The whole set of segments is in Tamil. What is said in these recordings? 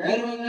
Right?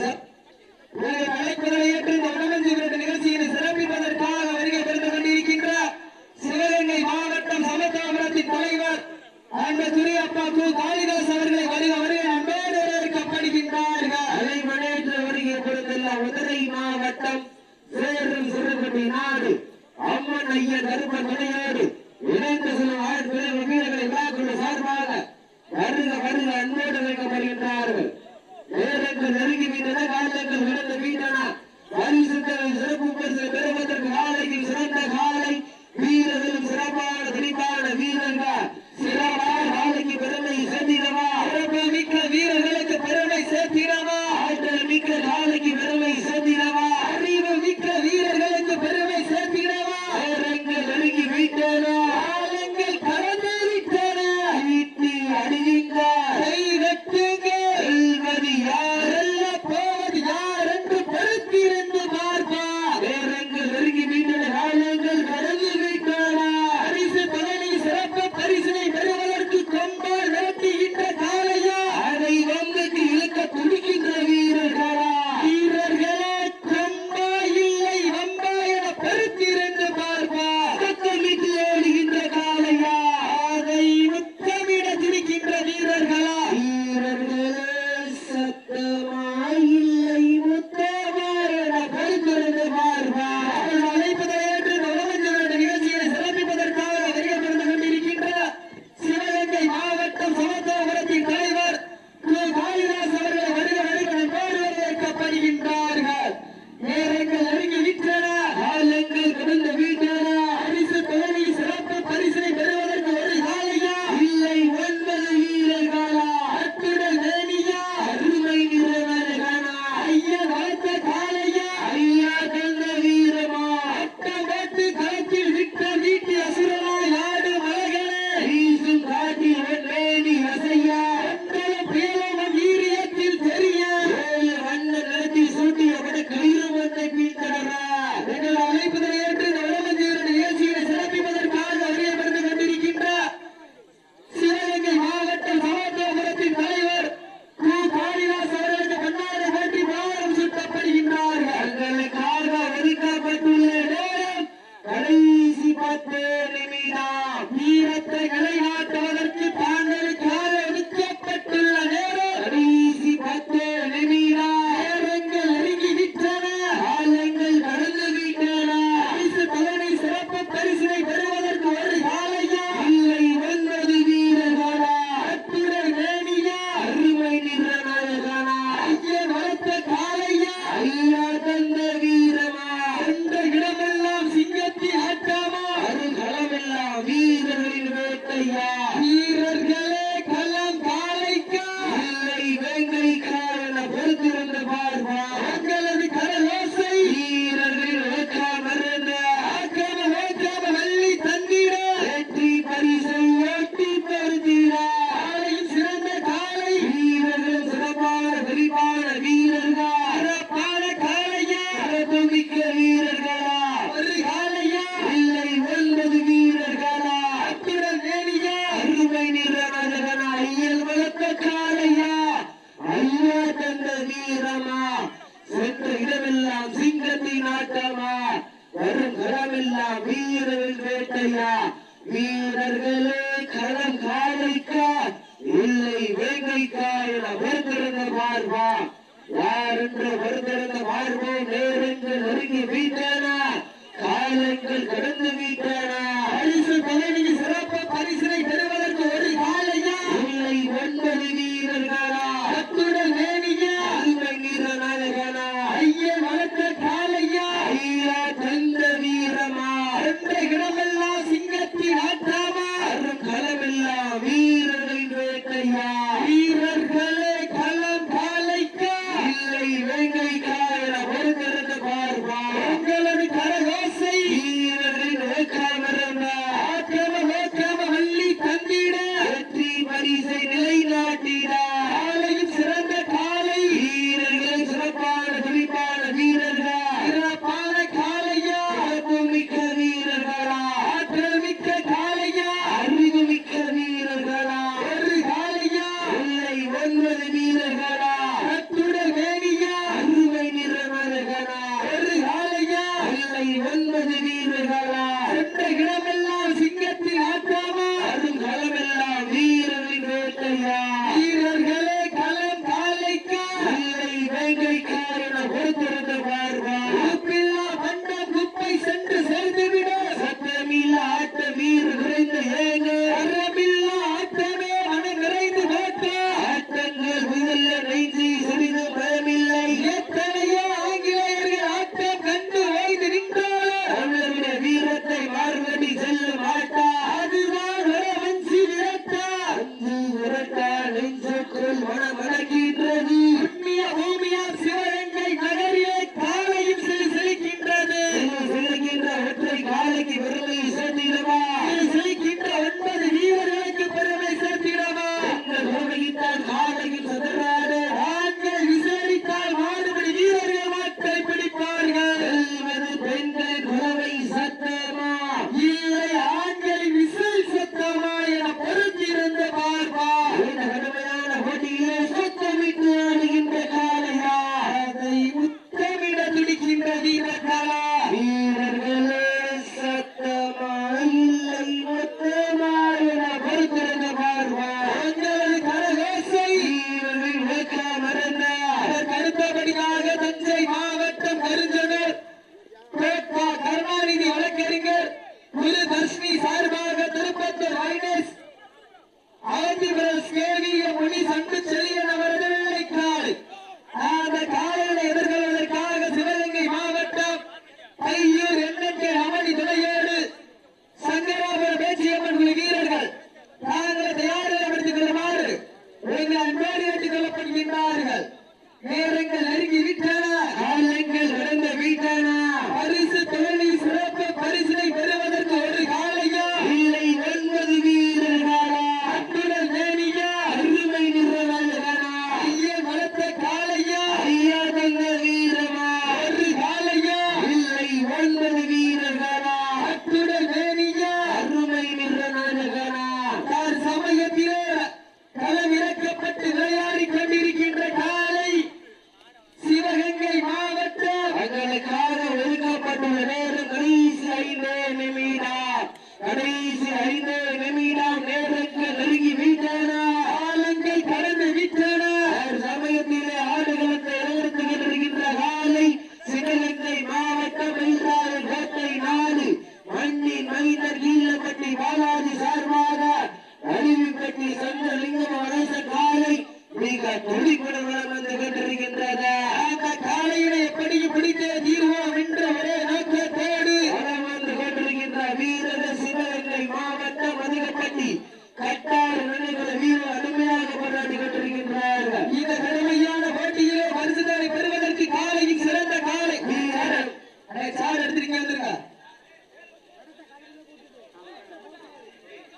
வருகிறார்கள் உங்களை உணவன் செய்கின்ற நிகழ்ச்சியினை சிறப்பிப்பதற்காக வருகை திறந்து கொண்டிருக்கின்ற சிவகங்கை மாவட்டம் சமத்தாபுரத்தின் தலைவர் அன்பு துரியப்பா கு. காளிதாசன் Simply வீரர்களே களம் காதலிக்கா இல்லை வேங்கைக்கா என வருந்திருந்த பார்வா யார் என்று வருந்திருந்த பார்வோ நேரென்று நெருங்கி வீட்டேனா காலங்கள் கடந்து ذلك بري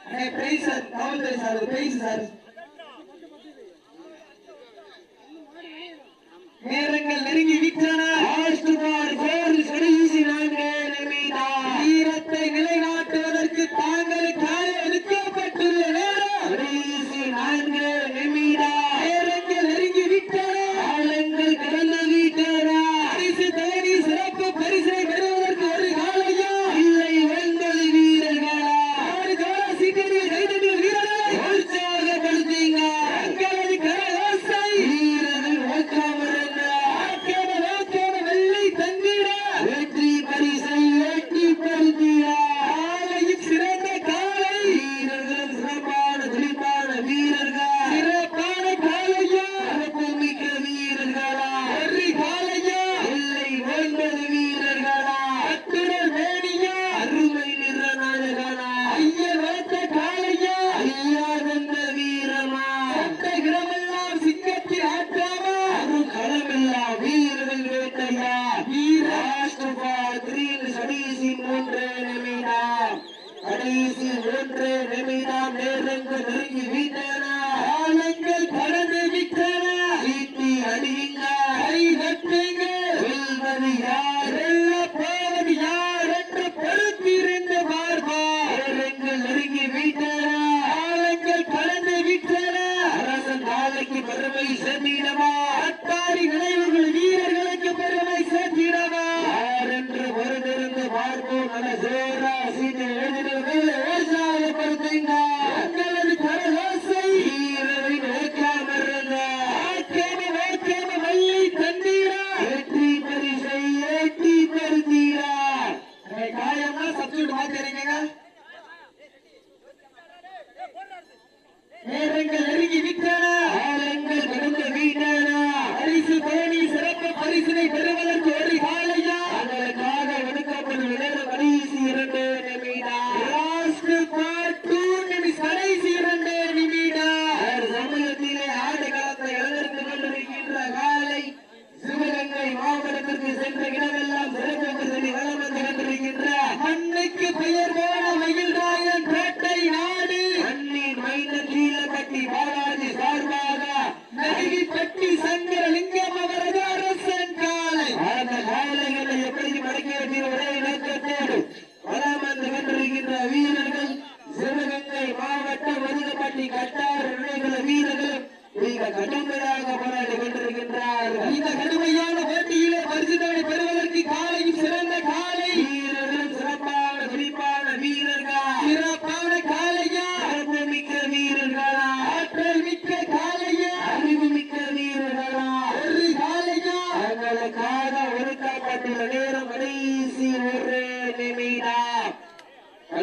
Hey, praise God. Now there is a praise God.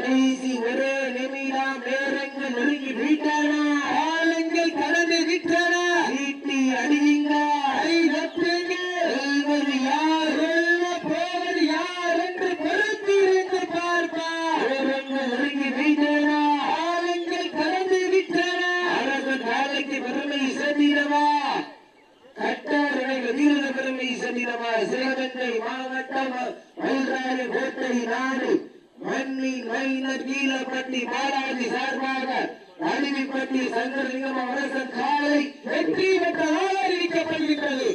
கடைசி ஒரு நிமிடம் நேரங்கள் நெருங்கி விட்டன அகிலப்பட்டி பாலாஜி சார்பாக அருவிப்பட்டி சங்கரலிங்கம் அரசன் காலை வெற்றி பெற்றதாக அறிவிக்கப்படுகின்றது